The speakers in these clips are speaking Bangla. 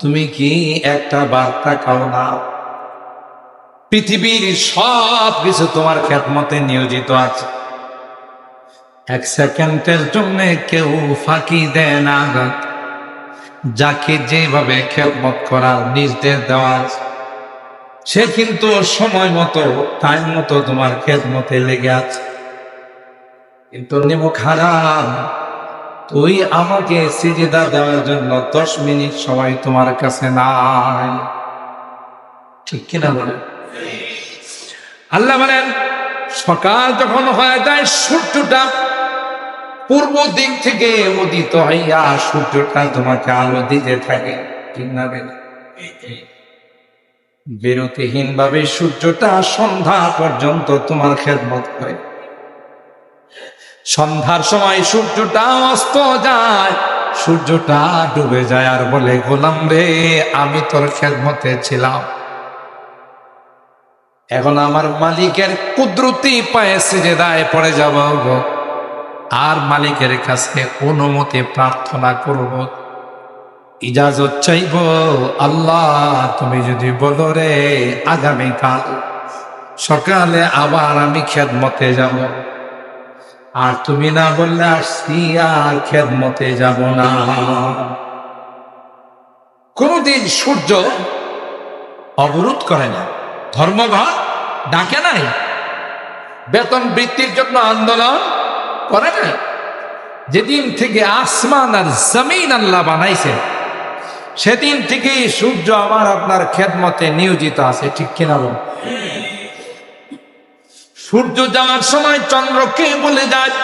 তুমি কি একটা বার্তা খাও না? পৃথিবীর সব কিছু তোমার খেদমতে নিয়োজিত আছে। এক সেকেন্ডের জন্য কেউ ফাঁকি দেয় না যাকে যেভাবে খেদমত করার নির্দেশ দেওয়া সে কিন্তু সময় মতো টাইম মতো তোমার খেদমতে লেগে আছে। কিন্তু নিমুখ হারাম তুই আমাকে সিজিদা দেওয়ার জন্য দশ মিনিট সময় তোমার কাছে নাই। ঠিক কিনা বলেন আল্লাহ বলেন, সকাল যখন হয়ে যায়, সূর্যটা পূর্ব দিক থেকে উদিত হইয়া সূর্যটা তোমাকে আলো দিতে থাকে। ঠিক না বেলা? বিরতিহীন ভাবে সূর্যটা সন্ধ্যা পর্যন্ত তোমার খেদমত করে। সন্ধ্যার সময় সূর্যটা অস্ত যায়, সূর্যটা ডুবে যায় আর বলে, গোলাম রে, আমি তোর খেদমতে ছিলাম। এখন আমার মালিকের কুদরতি পায়ে সিজেদায় পড়ে যাব। আর মালিকের কাছে অনুমতি প্রার্থনা করব। ইজাজত চাইব, আল্লাহ, তুমি যদি বলো রে, আগামীকাল সকালে আবার আমি খেদমতে যাব। আর তুমি না বললে আসছি, আর খেদমতে যাব না। কোনদিন সূর্য অবরোধ করে না। ধর্মঘট ডাকে নাই। বেতন বৃত্তির জন্য আন্দোলন করে নাই। যেদিন থেকে আসমান আর জমিন আল্লাহ বানাইছে, সেদিন থেকেই সূর্য আমার আপনার খেদমতে নিয়োজিত আছে। ঠিক কিনা বল? সূর্য যাওয়ার সময় চন্দ্রকে বলে যায়?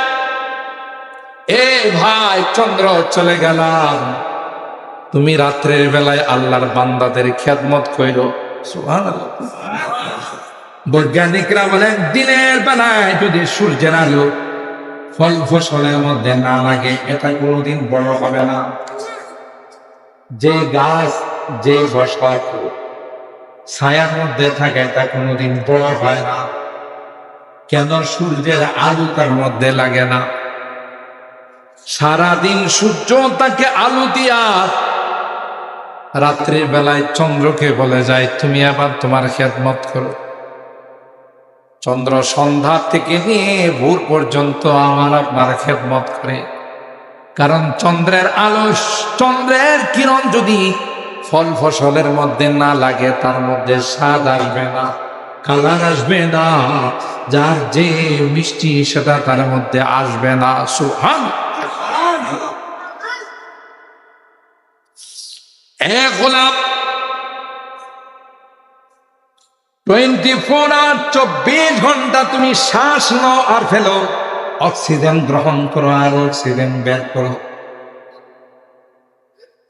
এ ভাই, চন্দ্র, চলে গেলাম। তুমি রাত্রের বেলায় আল্লাহর বান্দাদের খেদমত সুবহানাল্লাহ। বৈজ্ঞানিকরা বলেন, দিনের বেলায় যদি সূর্যের আলো ফল ফসলের মধ্যে না লাগে, এটা কোনোদিন বড় হবে না। যে গাছ, যে ফসল ছায়ার মধ্যে থাকে তা কোনোদিন বড় হয় না। কেন সূর্যের আলো তার মধ্যে লাগে না। সারাদিন সূর্য তাকে আলো দিয়া। রাত্রির বেলায় চন্দ্রকে বলে যায়, তুমি আবার তোমার খেদমত করো। চন্দ্র সন্ধ্যা থেকে নিয়ে ভোর পর্যন্ত আমার আপনার খেদমত করে। কারণ চন্দ্রের আলো, চন্দ্রের কিরণ যদি ফল ফসলের মধ্যে না লাগে, তার মধ্যে স্বাদ আসবে না। কালার আসবে না। যার যে মিষ্টি সেটা তার মধ্যে আসবে না। সুহান। এ গোলাপ টোয়েন্টি ফোর আর চব্বিশ ঘণ্টা তুমি শ্বাস নাও আর ফেলো। অক্সিজেন গ্রহণ করো আর অক্সিজেন বের করো।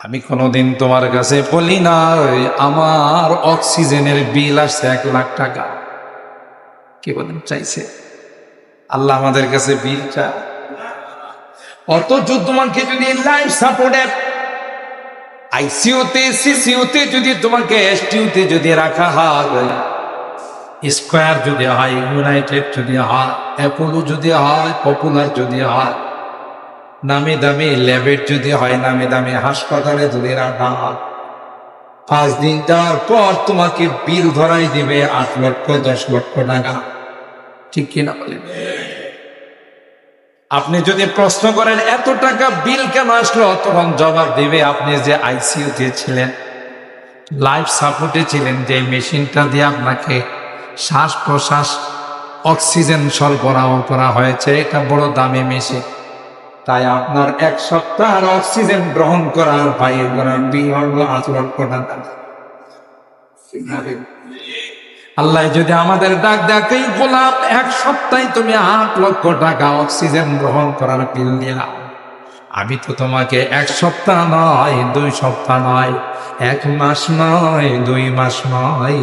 আমি কোনোদিন তোমার কাছে বলি না আমার অক্সিজেনের বিল আসছে এক লাখ টাকা। কি বলেন, চাইছে? আল্লাহ আমাদের কাছে বিল চা অথচ তোমাকে যদি লাইফ সাপোর্টের আইসিউতে সিসিউতে যদি তোমাকে এসটিউতে যদি রাখা হয় স্কোয়ার যদি হয় ইউনাইটেড যদি হয় অ্যাপোলো যদি হয় পপুলার যদি হয় নামি দামি ল্যাবের যদি হয়, নামি দামি হাসপাতালে যদি রাখা পাঁচ দিন যাওয়ার পর তোমাকে বিল ধরাই দিবে আট লক্ষ, দশ লক্ষ টাকা। ঠিক কিনা বলেন আপনি যদি প্রশ্ন করেন, এত টাকা বিল কেন আসলো? তখন জবাব দিবে, আপনি যে আইসিইউতে ছিলেন, লাইফ সাপোর্টে ছিলেন, যে মেশিনটা দিয়ে আপনাকে শ্বাস প্রশ্বাস, অক্সিজেন সরবরাহ করা হয়েছে, এটা বড় দামি মেশিন। তাই আপনার এক সপ্তাহ অক্সিজেন গ্রহণ করার বাইরে করার বিল হলো করার আল্লাহ যদি আমাদের ডাক ডাকেই গোলাপ, এক সপ্তাহে তুমি আট লক্ষ টাকা অক্সিজেন গ্রহণ করার বিল দিলাম আমি তো তোমাকে এক সপ্তাহ নয়, দুই সপ্তাহ নয়, এক মাস নয়, দুই মাস নয়,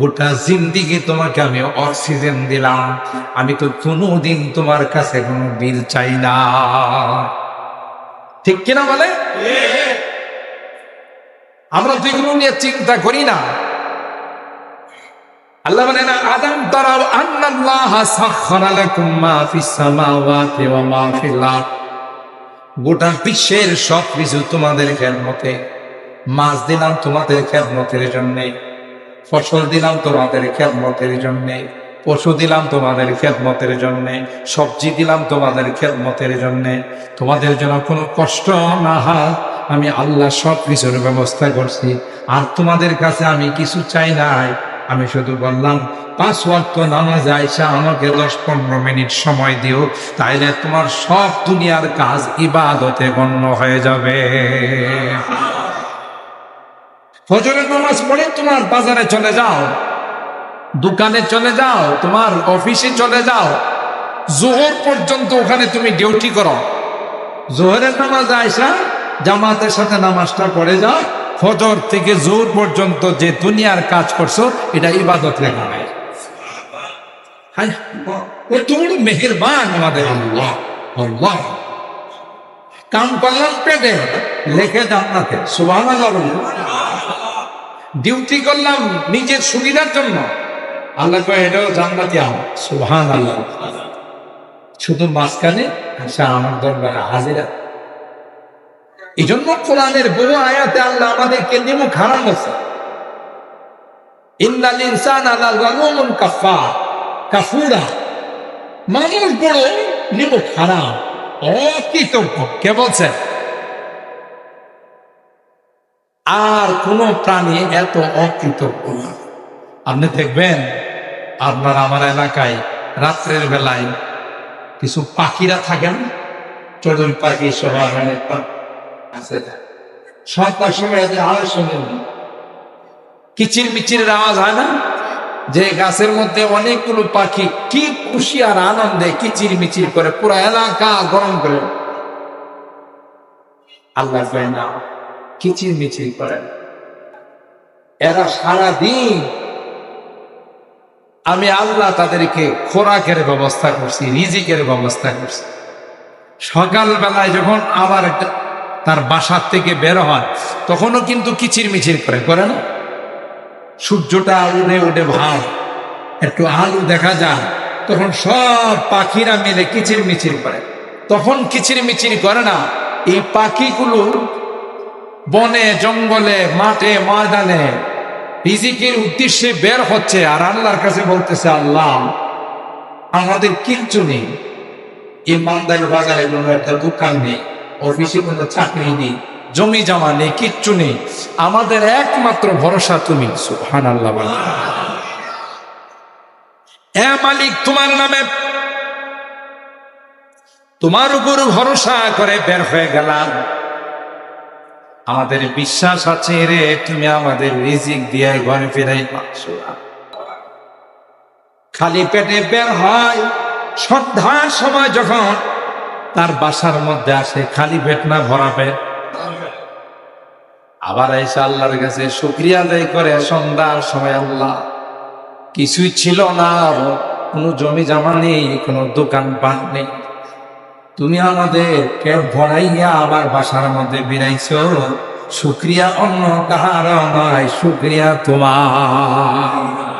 গোটা জিন্দিগি তোমাকে আমি অক্সিজেন দিলাম। আমি তো কোনোদিন তোমার কাছে কোনো বিল চাই না। ঠিক কিনা বলে আমরা তো এগুলো নিয়ে চিন্তা করি না, আল্লাহ বলেন আদম তারাও আন্নাল্লাহ সাখখারা লাকুম মা ওয়া মা ফিল আরদ। গোটা বিশ্বের সব কিছু তোমাদের খেদমতে, মাছ দিলাম তোমাদের খেদমতের জন্যে, ফসল দিলাম তোমাদের খেদমতের জন্যে, পশু দিলাম তোমাদের খেদমতের জন্যে, সবজি দিলাম তোমাদের খেদমতের জন্যে। তোমাদের জন্য কোনো কষ্ট না হয়, আমি আল্লাহ সব কিছুর ব্যবস্থা করছি। আর তোমাদের কাছে আমি কিছু চাই নাই আমি শুধু বললাম, পাঁচ ওয়াক্ত নামাজ আইসা আমাকে দশ পনেরো মিনিট সময় দিও, তাইলে তোমার সব দুনিয়ার কাজ ইবাদতে গণ্য হয়ে যাবে। ফজরের নামাজ পড়ে তোমার বাজারে চলে যাও, দোকানে চলে যাও, তোমার অফিসে চলে যাও, জোহর পর্যন্ত ওখানে তুমি ডিউটি করো। জোহরের নামাজ আয়সা জামাতের সাথে নামাজটা পড়ে যাও ফজর থেকে জোর পর্যন্ত যে দুনিয়ার কাজ করছ, এটা ইবাদত লেখা কাম করলাম পেটে লেখে ডিউটি করলাম নিজের সুবিধার জন্য। আল্লাহ কয়, এটাও জান্নাতি আমার সুবহান আল্লাহ শুধু মাঝখানে আচ্ছা আমার দরবারে হাজিরা। এই জন্য কোরআনের বহু আয়াতে আল্লাহ আমাদেরকে নিমুখ হারাম বলছে। ইন্নাল ইনসান আলা যালুমুন কাফা কাফুরা। মানুষ বড় নিমুখ হারাম অকৃতজ্ঞ। কে বলছেন আর কোন প্রাণী এত অকৃতজ্ঞ না। আপনি দেখবেন, আপনার আমার এলাকায় রাত্রের বেলায় কিছু পাখিরা থাকেন, চড়ুই পাখি সবাই আছে। সন্ধ্যার সময় আওয়াজ শুনেন। কিচির মিচিরের আওয়াজ হয় না? যে গাছের মধ্যে অনেকগুলো পাখি কি খুশি আর আনন্দে কিচির মিচির করে পুরো এলাকা গরম করে। আল্লাহ কিচির মিচির করেন। এরা সারা দিন আমি আল্লাহ তাদেরকে খোরাকের ব্যবস্থা করছি, রিজিকের ব্যবস্থা করছি। সকাল বেলায় যখন আবার একটা তার বাসার থেকে বের হয়, তখনও কিন্তু কিচির মিচির করে করে না? সূর্যটা উঠে উঠে ভাব, একটু আলু দেখা যায়, তখন সব পাখিরা মিলে কিচির মিচির করে। তখন কিচির মিচির করে না, এই পাখিগুলো বনে, জঙ্গলে, মাঠে, ময়দানে রিজিকের উদ্দেশ্যে বের হচ্ছে আর আল্লাহর কাছে বলতেছে, আল্লাহ, আমাদের কিচ্ছু নেই। ইমানদার বাজারে কোনো একটা দোকান নেই। অফিসে কোনো চাকরি নেই, জমি জমা নেই, কিচ্ছু নেই। আমাদের একমাত্র ভরসা তুমি সুহান আল্লাহ। মালিক, তোমার নামে তোমার উপর ভরসা করে বের হয়ে গেলাম। আমাদের বিশ্বাস আছে রে, তুমি আমাদের রিজিক দিয়ে ঘরে ফেরাই খালি পেটে বের হয়, সন্ধ্যার সময় যখন তার বাসার মধ্যে আসে, খালি পেট না, ভরা পেট। আবার এসে আল্লাহর কাছে শুক্রিয়া আদায় করে, সন্ধ্যার সময় আল্লাহ, কিছুই ছিল না, কোনো জমি জমা নেই, কোনো দোকান পাট নেই। তুমি আমাদের পেট ভরাইয়া আবার বাসার মধ্যে বেড়াইছ শুক্রিয়া অন্য কাহার নয়, শুক্রিয়া তোমার।